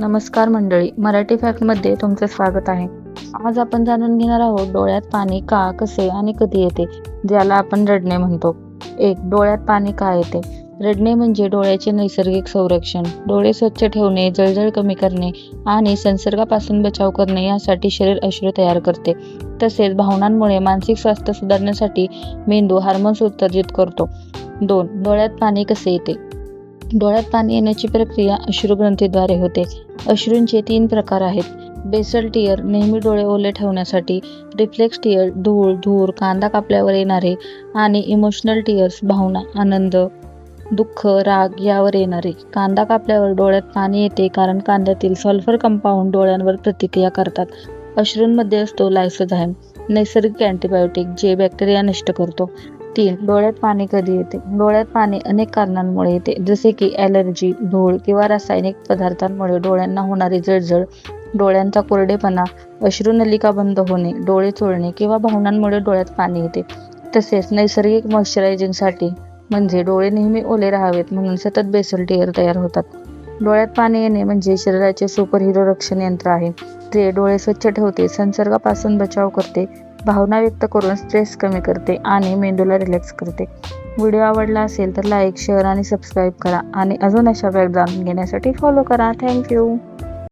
नमस्कार मंडळी मराठी फॅक्टमध्ये तुमचं स्वागत आहे. आज आपण जाणून घेणार आहोत डोळ्यात पाणी का कसे आणि कधी येते ज्याला आपण रडणे म्हणतो. एक डोळ्यात पाणी का येते? रडणे म्हणजे डोळ्याचे नैसर्गिक संरक्षण. डोळे स्वच्छ ठेवणे जळजळ कमी करणे आणि संसर्गापासून बचाव करणे यासाठी शरीर अश्रू तयार करते. तसेच भावनांमुळे मानसिक स्वास्थ्य सुधारण्यासाठी मेंदू हार्मोन्स उत्सर्जित करतो. दोन डोळ्यात पाणी कसे येते? डोळ्यात पाणी येण्याची प्रक्रिया अश्रुग्रंथीद्वारे होते. अश्रूंचे तीन प्रकार आहेत. बेसल टियर नेहमी डोळे ओले ठेवण्यासाठी रिफ्लेक्स टियर धूळ धूर कांदा कापल्यावर येणारे आणि इमोशनल टियर्स भावना आनंद दुःख राग यावर येणारे. कांदा कापल्यावर डोळ्यात पाणी येते कारण कांद्यातील सल्फर कंपाऊंड डोळ्यांवर प्रतिक्रिया करतात. अश्रूंमध्ये असतो लायसोझायम नैसर्गिक अँटीबायोटिक जे बॅक्टेरिया नष्ट करतो. तीन डोळ्यात पाणी कधी येते? डोळ्यात पाणी अनेक कारणांमुळे येते जसे की ॲलर्जी धूळ किंवा रासायनिक पदार्थांमुळे डोळ्यांना होणारी जळजळ डोळ्यांचा कोरडेपणा अश्रुनलिका बंद होणे डोळे चोळणे किंवा भावनांमुळे डोळ्यात पाणी येते. तसेच नैसर्गिक मॉइश्चरायझिंगसाठी म्हणजे डोळे नेहमी ओले राहावेत म्हणून सतत बेसल टियर तयार होतात. डोळ्यात पाणी येणे म्हणजे शरीराचे सुपर हिरो रक्षण यंत्र आहे. ते डोळे स्वच्छ ठेवते संसर्गापासून बचाव करते भावना व्यक्त करून स्ट्रेस कमी करते आणि मेंदूला रिलॅक्स करते. व्हिडिओ आवडला असेल तर लाईक शेअर आणि सबस्क्राईब करा. आणि अजून अशा वेळ जाणून घेण्यासाठी फॉलो करा. थँक्यू